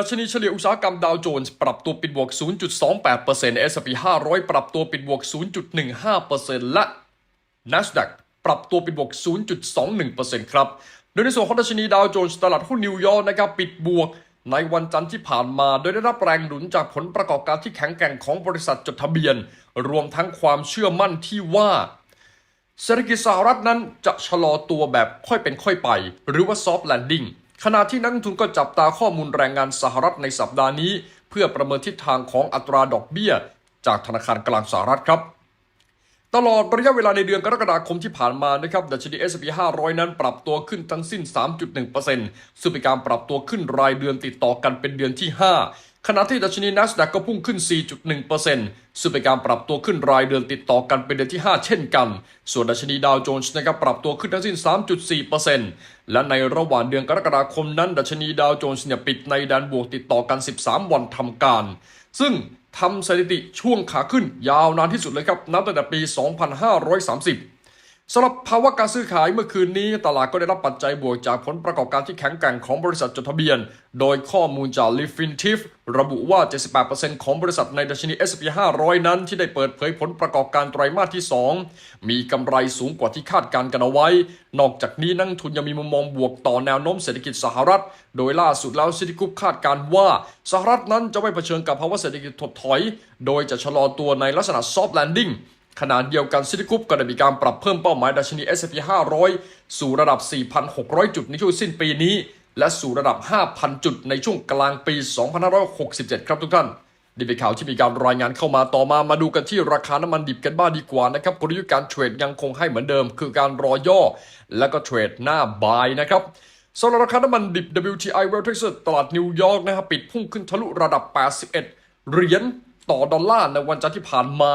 ดัชนีเฉลี่ยอุตสาหกรรมดาวโจนส์ปรับตัวปิดบวก 0.28% S&P 500 ปรับตัวปิดบวก 0.15%และ NASDAQ ปรับตัวปิดบวก 0.21%ครับ โดยในส่วนของดัชนีดาวโจนส์ตลาดหุ้นนิวยอร์กนะครับปิดบวกในวันจันทร์ที่ผ่านมาโดยได้รับแรงหนุนจากผลประกอบการที่แข็งแกร่งของบริษัทจดทะเบียน รวมทั้งความเชื่อมั่นที่ว่าเศรษฐกิจสหรัฐนั้นจะชะลอตัวแบบค่อยเป็นค่อยไป หรือว่า soft landing ขณะที่นักทุนก็จับตาข้อมูลแรงงานสหรัฐในสัปดาห์นี้ เพื่อประเมินทิศทางของอัตราดอกเบี้ย จากธนาคารกลางสหรัฐครับ ตลอดระยะเวลาในเดือนกรกฎาคมที่ผ่านมานะครับดัชนี S&P 500 นั้นปรับตัวขึ้นทั้งสิ้น 3.1%ซึ่งเป็นการปรับตัวขึ้นรายเดือนติดต่อกันเป็นเดือนที่ 5 ขณะที่ดัชนี NASDAQ ก็พุ่งขึ้น 4.1%ซึ่งเป็นการปรับตัวขึ้นรายเดือนติดต่อกันเป็นเดือนที่ 5 เช่นกัน ส่วนดัชนีดาวโจนส์นะครับปรับตัวขึ้นทั้งสิ้น 3.4%และในระหว่างเดือนกรกฎาคมนั้น ดัชนีดาวโจนส์เนี่ยปิดในแดนบวกติดต่อกัน 13 วันทำการ ซึ่งทำสถิติช่วงขาขึ้นยาวนานที่สุดเลยครับนับตั้งแต่ปี 2530 สำหรับภาวะการซื้อขายเมื่อคืนนี้ตลาดก็ได้รับปัจจัยบวกจากผลประกอบการที่แข็งแกร่งของบริษัทจดทะเบียน โดยข้อมูลจาก Refinitiv ระบุว่า 78%ของบริษัทในดัชนี S&P 500 นั้นที่ได้เปิดเผยผลประกอบการไตรมาสที่ 2 มีกำไรสูงกว่าที่คาดการณ์กันเอาไว้ นอกจากนี้นักทุนยังมีมุมมองบวกต่อแนวโน้มเศรษฐกิจสหรัฐ โดยล่าสุดแล้วซิติกุปคาดการณ์ว่า สหรัฐนั้นจะไม่เผชิญกับภาวะเศรษฐกิจถดถอย โดยจะชะลอตัวในลักษณะ soft landing ขณะเดียวกันซิติคุปก็ได้มีการปรับเพิ่มเป้าหมายดัชนี S&P 500 สู่ระดับ 4,600 จุดในช่วงสิ้นปีนี้ และสู่ระดับ 5,000 จุดในช่วงกลางปี 2567 ครับทุกท่านนี่เป็นข่าวที่มีการรายงานเข้ามาต่อมามาดูกันที่ราคาน้ำมันดิบกันบ้างดีกว่านะครับกลยุทธ์การเทรดยังคงให้เหมือนเดิม คือการรอย่อ แล้วก็เทรดหน้าบายนะครับสำหรับราคาน้ำมันดิบ WTI West Texas ตลาดนิวยอร์กนะครับปิดพุ่งขึ้นทะลุระดับ 81 เหรียญต่อดอลลาร์ในวันจันทร์ที่ผ่านมา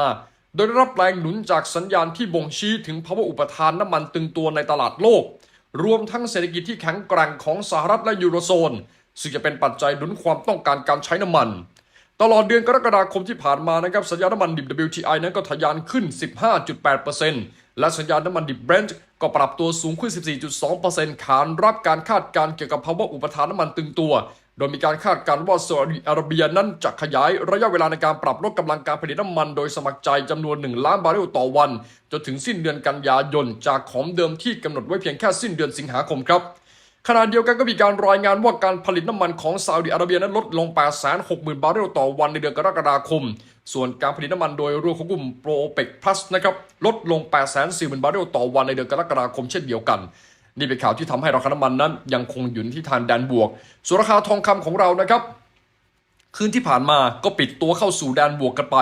โดยได้รับแรงหนุนจากสัญญาณที่บ่งชี้ถึงภาวะอุปทานน้ำมันตึงตัวในตลาดโลก รวมทั้งเศรษฐกิจที่แข็งแกร่งของสหรัฐและยูโรโซน ซึ่งจะเป็นปัจจัยหนุนความต้องการการใช้น้ำมัน ตลอดเดือนกรกฎาคมที่ผ่านมานะครับสัญญาณน้ำมันดิบ WTI นั้นก็ทะยานขึ้น 15.8%และสัญญาณน้ำมันดิบ Brent ก็ปรับตัวสูงขึ้น 14.2%ขานรับการคาดการณ์เกี่ยวกับภาวะอุปทานน้ำมันตึงตัว โดยมีการคาดการณ์ว่าซาอุดิอาระเบียนั้นจะขยายระยะเวลาในการปรับลดกำลังการผลิตน้ำมันโดยสมัครใจจำนวน 1 ล้านบาร์เรลต่อวัน จนถึงสิ้นเดือนกันยายน จากของเดิมที่กำหนดไว้เพียงแค่สิ้นเดือนสิงหาคมครับ ขณะเดียวกันก็มีการรายงานว่าการผลิตน้ำมันของซาอุดิอาระเบียนั้นลดลง 860,000 บาร์เรลต่อวันในเดือนกรกฎาคม ส่วนการผลิตน้ำมันโดยรวมของกลุ่มโปรเปกพลัสนะครับลดลง 840,000 บาร์เรลต่อวันในเดือนกรกฎาคมเช่นเดียวกัน นี่เป็นข่าวที่ทำให้ราคาน้ำมันนั้น ยังคงหยุนที่ทานแดนบวก ส่วนราคาทองคำของเรานะครับคืนที่ผ่านมาก็ปิดตัวเข้าสู่แดนบวกกันไป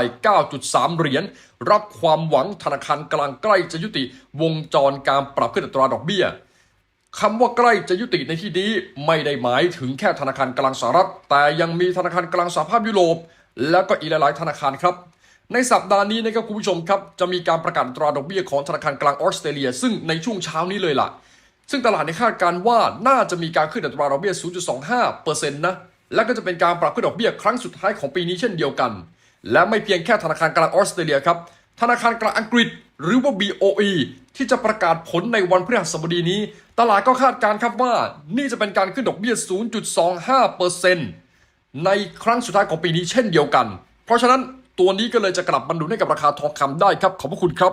9.3 เหรียญ รับความหวังธนาคารกลางใกล้จะยุติวงจรการปรับขึ้นอัตราดอกเบี้ย คำว่าใกล้จะยุติในที่นี้ไม่ได้หมายถึงแค่ธนาคารกลางสหรัฐ แต่ยังมีธนาคารกลางสหภาพยุโรป แล้วก็อีกหลาย ๆ ธนาคารครับ ในสัปดาห์นี้นะครับคุณผู้ชมครับ จะมีการประกาศตราดอกเบี้ยของธนาคารกลางออสเตรเลีย ซึ่งในช่วงเช้านี้เลยล่ะ ซึ่งตลาดในคาดการณ์ว่าน่าจะมีการขึ้นอัตราดอกเบี้ย 0.25%นะและก็จะเป็นการปรับขึ้นดอกเบี้ยครั้งสุดท้ายของปีนี้เช่นเดียวกัน และไม่เพียงแค่ธนาคารกลางออสเตรเลียครับธนาคารกลางอังกฤษ หรือว่า BOE ที่จะประกาศผลในวันพฤหัสบดีนี้ ตลาดก็คาดการณ์ครับว่านี่จะเป็นการขึ้นดอกเบี้ย 0.25%ในครั้งสุดท้ายของปีนี้เช่นเดียวกัน เพราะฉะนั้นตัวนี้ก็เลยจะกลับมาหนุนให้กับราคาทองคำได้ครับ ขอบพระคุณครับ